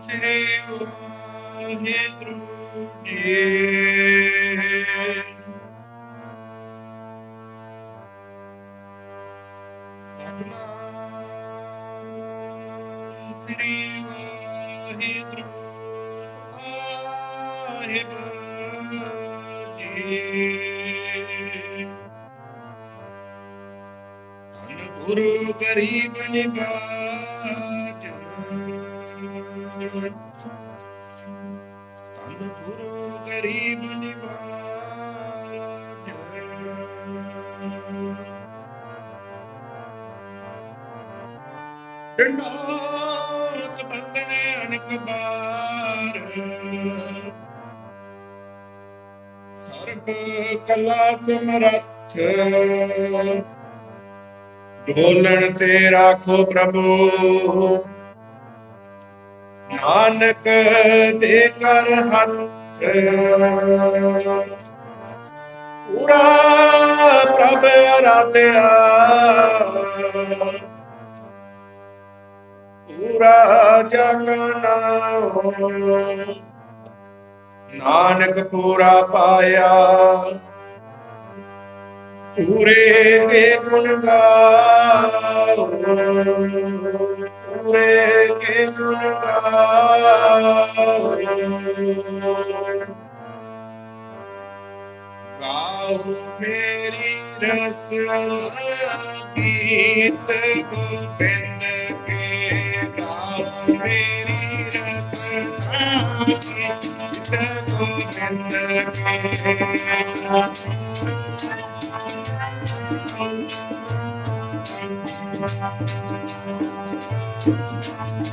ਸ੍ਰੀ ਵਾਹਿਗੁਰੂ ਜੀ ਸਤਨਾਮ ਸ੍ਰੀ ਵਾਹਿਗੁਰੂ ਸਾਹਿਬ ਜੀ। ਧੰਨ ਗੁਰੂ ਗਰੀਬ ਨਿਵਾਜ ਧੰਨ ਗੁਰੂ ਗਰੀਬ ਨਿਵਾਜ ਡੰਡੋਤ ਬੰਦਨੇ ਅਨਕ ਬਾਰ ਸਰਬ ਕਲਾ ਸਮਰੱਥ ਢੋਲਣ ਤੇ ਰਾਖੋ ਪ੍ਰਭੂ। ਨਾਨਕ ਦੇ ਕਰ ਹੱਥ ਪੂਰਾ ਪ੍ਰਭ ਅਰਾਧਿਆ। ਪੂਰਾ ਜਗ ਨਾਨਕ ਪੂਰਾ ਪਾਇਆ। ਪੂਰੇ ਕੇ ਗੁਣ ਗਾਓ ਪੂਰੇ ਕੇ ਗੁਣ ਗਾਓ ਗਾਓ ਮੇਰੀ ਰਸਨਾ ਗੀਤ ਗੋਬਿੰਦ ਕੇ ਗਾਓ ਮੇਰੀ ਰਸਨਾ ਗੀਤ ਗੋਬਿੰਦ ਕੇ ਗਾਓ ਮੇਰੀ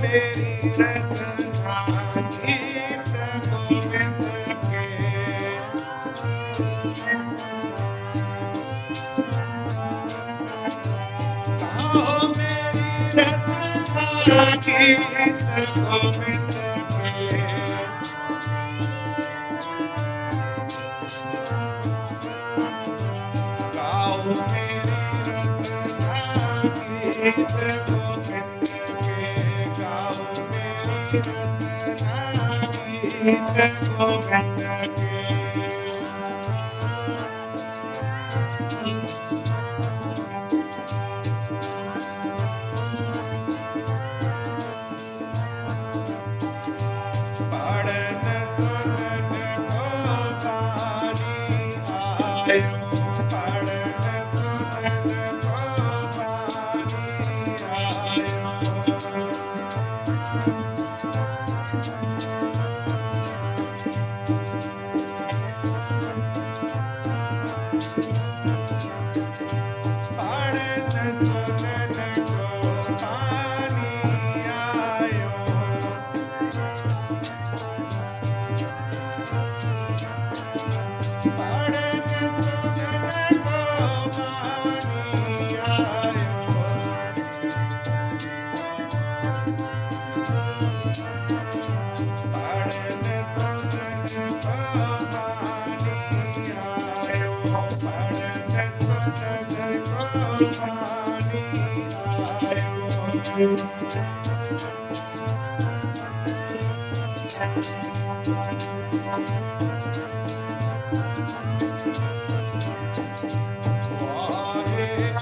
मेरी रस कीर्त गोविंद के गाओ मेरी रस कीर्त गोविंद के गाओ मेरी रस कीर्त Thank you.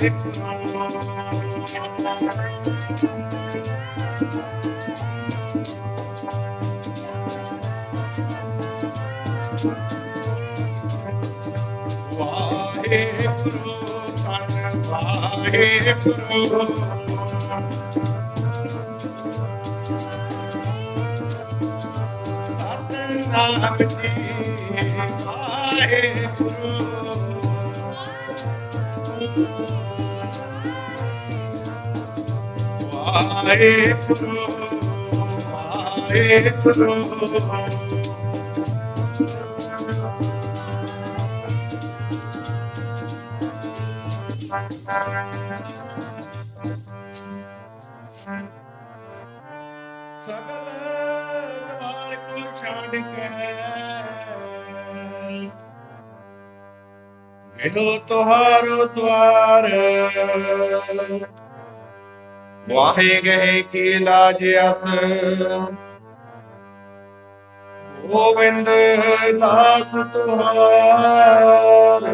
ਵਾਹਿਗੁਰੂ ਵਾਹਿਗੁਰੂ ਧੰਨ ਵਾਹਿਗੁਰੂ ਸਤਨਾਮ ਜੀ ਵਾਹਿਗੁਰੂ ਵਾਹਿਗੁਰੂ ਵਾਹਿਗੁਰੂ ਸਗਲ ਦਵਾਰ ਕੋ ਛੱਡ ਕੇ ਗਇਓ ਤੁਹਾਰੋ ਦਵਾਰ ਵਾਹੇ ਗਏ ਕੀ ਲਾਜ ਅਸ। ਗੋਬਿੰਦ ਦਾਸ ਤੁਹਾਰ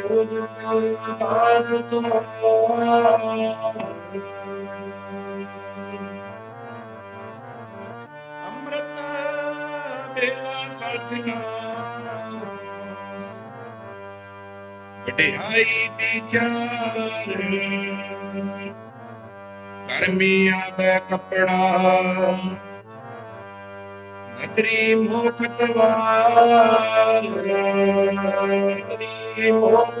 ਗੋਬਿੰਦ ਦਾਸ ਤੁਹਾਰ। ਅੰਮ੍ਰਿਤ ਬੇਲਾ ਸਤਨਾ ਵਡਿਆਈ ਵਿਚਾਰ ਕਰਮੀਆਂ ਦਾ ਕਪੜਾ। ਨਦਰੀ ਮੁਖ ਤਵਾਰ ਨਦਰੀ ਮੁਖ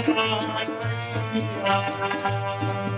Thank you.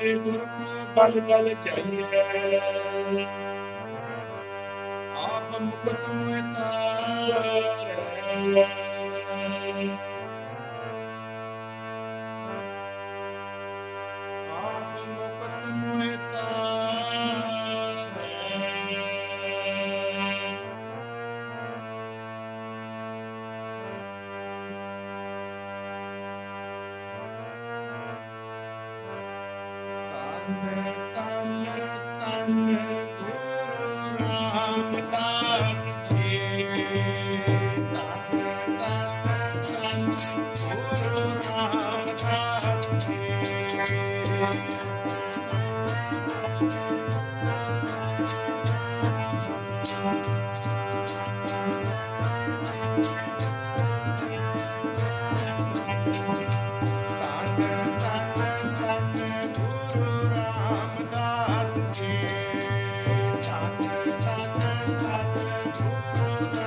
ਗੁਰ ਕੋ ਬਲ ਬਲ ਚਾਹੀਏ। ਆਪ ਮੁਕਤ ਮੋਹਿ ਤਾਰੈ ਆਪ ਮੁਕਤ ਮੋਹਿ ਤਾਰੈ